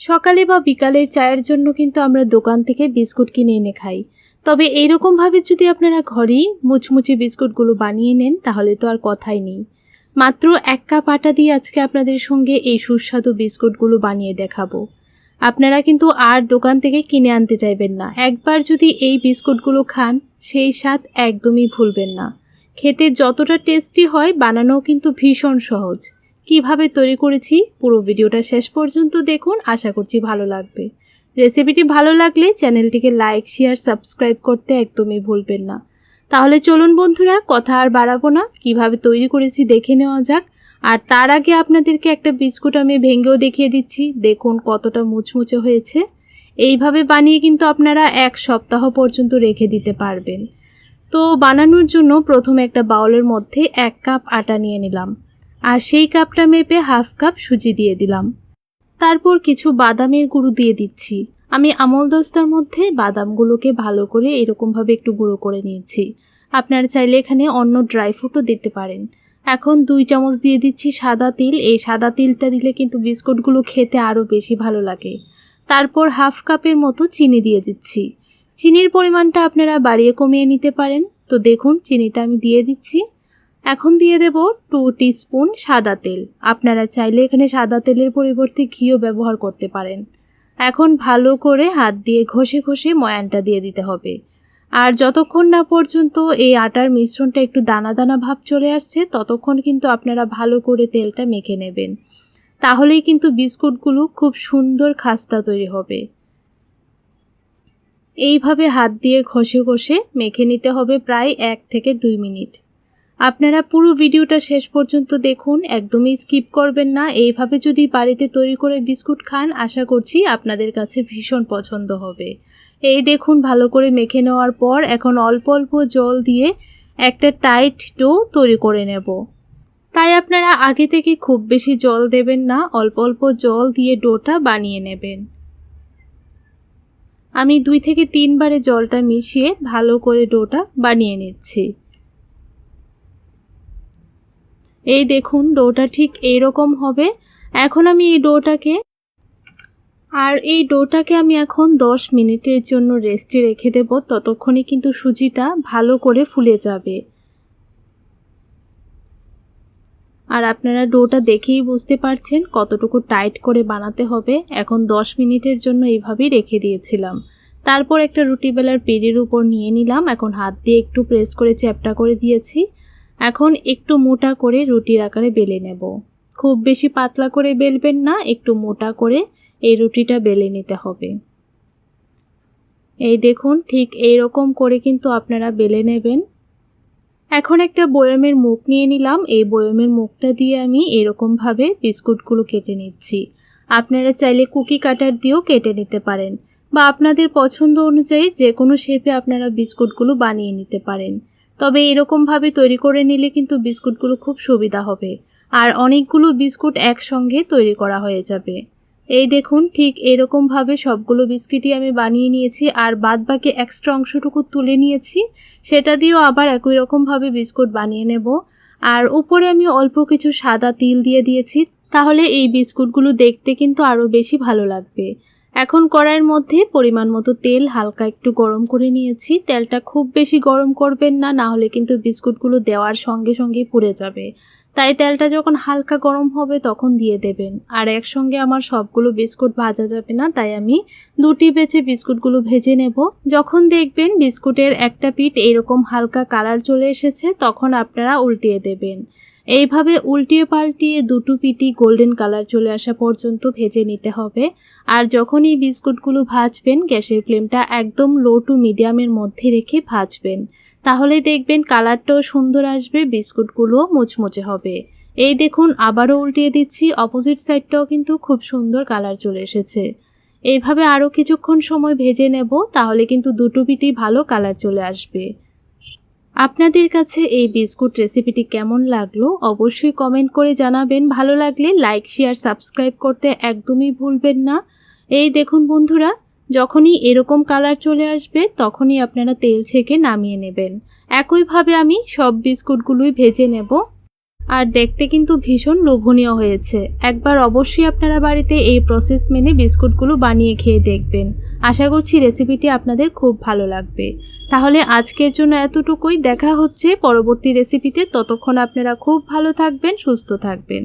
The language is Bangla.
সকালে বা বিকালের চায়ের জন্য কিন্তু আমরা দোকান থেকে বিস্কুট কিনে এনে খাই। তবে এইরকমভাবে যদি আপনারা ঘরেই মুচমুচে বিস্কুটগুলো বানিয়ে নেন, তাহলে তো আর কথাই নেই। মাত্র এক কাপ আটা দিয়ে আজকে আপনাদের সঙ্গে এই সুস্বাদু বিস্কুটগুলো বানিয়ে দেখাবো। আপনারা কিন্তু আর দোকান থেকে কিনে আনতে চাইবেন না। একবার যদি এই বিস্কুটগুলো খান, সেই স্বাদ একদমই ভুলবেন না। খেতে যতটা টেস্টি হয়, বানানোও কিন্তু ভীষণ সহজ। কীভাবে তৈরি করেছি পুরো ভিডিওটা শেষ পর্যন্ত দেখুন, আশা করছি ভালো লাগবে। রেসিপিটি ভালো লাগলে চ্যানেলটিকে লাইক, শেয়ার, সাবস্ক্রাইব করতে একদমই ভুলবেন না। তাহলে চলুন বন্ধুরা, কথা আর বাড়াবো না। কীভাবে তৈরি করেছি দেখে নেওয়া যাক। আর তার আগে আপনাদেরকে একটা বিস্কুট আমি ভেঙেও দেখিয়ে দিচ্ছি। দেখুন কতটা মুচমুচে হয়েছে। এইভাবে বানিয়ে কিন্তু আপনারা এক সপ্তাহ পর্যন্ত রেখে দিতে পারবেন। তো বানানোর জন্য প্রথমে একটা বাউলের মধ্যে এক কাপ আটা নিয়ে নিলাম। আর সেই কাপটা মেপে হাফ কাপ সুজি দিয়ে দিলাম। তারপর কিছু বাদামের গুঁড়ো দিয়ে দিচ্ছি। আমি আমল দস্তার মধ্যে বাদামগুলোকে ভালো করে এরকমভাবে একটু গুঁড়ো করে নিয়েছি। আপনারা চাইলে এখানে অন্য ড্রাই ফ্রুটও দিতে পারেন। এখন দুই চামচ দিয়ে দিচ্ছি সাদা তিল। এই সাদা তিলটা দিলে কিন্তু বিস্কুটগুলো খেতে আরও বেশি ভালো লাগে। তারপর হাফ কাপের মতো চিনি দিয়ে দিচ্ছি। চিনির পরিমাণটা আপনারা বাড়িয়ে কমিয়ে নিতে পারেন। তো দেখুন, চিনিটা আমি দিয়ে দিচ্ছি। এখন দিয়ে দেব টু স্পুন সাদা তেল। আপনারা চাইলে এখানে সাদা তেলের পরিবর্তে ঘিও ব্যবহার করতে পারেন। এখন ভালো করে হাত দিয়ে ঘষে ঘষে ময়ানটা দিয়ে দিতে হবে। আর যতক্ষণ না পর্যন্ত এই আটার মিশ্রণটা একটু দানা দানা ভাব চলে আসছে, ততক্ষণ কিন্তু আপনারা ভালো করে তেলটা মেখে নেবেন। তাহলেই কিন্তু বিস্কুটগুলো খুব সুন্দর খাস্তা তৈরি হবে। এইভাবে হাত দিয়ে ঘষে ঘষে মেখে নিতে হবে প্রায় এক থেকে দুই মিনিট। আপনারা পুরো ভিডিওটা শেষ পর্যন্ত দেখুন, একদমই স্কিপ করবেন না। এইভাবে যদি বাড়িতে তৈরি করে বিস্কুট খান, আশা করছি আপনাদের কাছে ভীষণ পছন্দ হবে। এই দেখুন, ভালো করে মেখে নেওয়ার পর এখন অল্প অল্প জল দিয়ে একটা টাইট ডো তৈরি করে নেব। তাই আপনারা আগে থেকে খুব বেশি জল দেবেন না, অল্প অল্প জল দিয়ে ডোটা বানিয়ে নেবেন। আমি দুই থেকে তিনবারে জলটা মিশিয়ে ভালো করে ডোটা বানিয়ে নিচ্ছি। এই দেখুন, ডোটা ঠিক এইরকম হবে। এখন আমি এই ডোটাকে, আর এই ডোটাকে আমি এখন 10 মিনিটের জন্য রেস্টে রেখে দেব। ততক্ষণে কিন্তু সুজিটা ভালো করে ফুলে যাবে। আর আপনারা ডোটা দেখেই বুঝতে পারছেন কতটুকু টাইট করে বানাতে হবে। এখন 10 মিনিটের জন্য এইভাবেই রেখে দিয়েছিলাম। তারপর একটা রুটি বেলার পেড়ির উপর নিয়ে নিলাম। এখন হাত দিয়ে একটু প্রেস করে চ্যাপটা করে দিয়েছি। এখন একটু মোটা করে রুটির আকারে বেলে নেব। খুব বেশি পাতলা করে বেলবেন না, একটু মোটা করে এই রুটিটা বেলে নিতে হবে। এই দেখুন, ঠিক এই রকম করে কিন্তু আপনারা বেলে নেবেন। এখন একটা বয়মের মুখ নিয়ে নিলাম। এই বয়মের মুখটা দিয়ে আমি এরকমভাবে বিস্কুটগুলো কেটে নিচ্ছি। আপনারা চাইলে কুকি কাটার দিয়েও কেটে নিতে পারেন। বা আপনাদের পছন্দ অনুযায়ী যে কোনো শেপে আপনারা বিস্কুটগুলো বানিয়ে নিতে পারেন। তবে এরকমভাবে তৈরি করে নিলে কিন্তু বিস্কুটগুলো খুব সুবিধা হবে। আর অনেকগুলো বিস্কুট একসঙ্গে তৈরি করা হয়ে যাবে। এই দেখুন, ঠিক এরকমভাবে সবগুলো বিস্কিটই আমি বানিয়ে নিয়েছি আর বাদ বাকি এক্সট্রা অংশটুকু তুলে নিয়েছি। সেটা দিয়েও আবার একই রকমভাবে বিস্কুট বানিয়ে নেব। আর উপরে আমি অল্প কিছু সাদা তিল দিয়ে দিয়েছি। তাহলে এই বিস্কুটগুলো দেখতে কিন্তু আরও বেশি ভালো লাগবে। এখন কড়াইয়ের মধ্যে পরিমাণ মতো তেল হালকা একটু গরম করে নিয়েছি। তেলটা খুব বেশি গরম করবেন না না হলে কিন্তু বিস্কুটগুলো দেওয়ার সঙ্গে সঙ্গেই পুড়ে যাবে। তাই তেলটা যখন হালকা গরম হবে তখন দিয়ে দেবেন। আর একসঙ্গে আমার সবগুলো বিস্কুট ভাজা যাবে না, তাই আমি দুটি বেছে বিস্কুটগুলো ভেজে নেব। যখন দেখবেন বিস্কুটের একটা পিঠ এরকম হালকা কালার চলে এসেছে, তখন আপনারা উল্টিয়ে দেবেন। এইভাবে উল্টিয়ে পাল্টিয়ে দুটো পিটি গোল্ডেন কালার চলে আসা পর্যন্ত ভেজে নিতে হবে। আর যখন এই বিস্কুটগুলো ভাজবেন, গ্যাসের ফ্লেমটা একদম লো টু মিডিয়ামের মধ্যে রেখে ভাজবেন। তাহলে দেখবেন কালারটাও সুন্দর আসবে বিস্কুটগুলোও মুচমুচে হবে। এই দেখুন, আবারও উল্টিয়ে দিচ্ছি অপোজিট সাইডটাও কিন্তু খুব সুন্দর কালার চলে এসেছে। এইভাবে আরও কিছুক্ষণ সময় ভেজে নেব, তাহলে কিন্তু দুটো পিটি ভালো কালার চলে আসবে। আপনাদের কাছে এই বিস্কুট রেসিপিটি কেমন লাগল অবশ্যই কমেন্ট করে জানাবেন। ভালো লাগলে লাইক শেয়ার সাবস্ক্রাইব করতে একদমই ভুলবেন না। এই দেখুন বন্ধুরা, যখনই এরকম কালার চলে আসবে, তখনই আপনারা তেল ছেঁকে নামিয়ে নেবেন। একইভাবে আমি সব বিস্কুটগুলোই ভেজে নেব। আর দেখতে কিন্তু ভীষণ লোভনীয় হয়েছে। একবার অবশ্যই আপনারা বাড়িতে এই প্রসেস মেনে বিস্কুটগুলো বানিয়ে খেয়ে দেখবেন। আশা করছি রেসিপিটি আপনাদের খুব ভালো লাগবে। তাহলে আজকের জন্য এতটুকুই। দেখা হচ্ছে পরবর্তী রেসিপিতে ততক্ষণ আপনারা খুব ভালো থাকবেন, সুস্থ থাকবেন।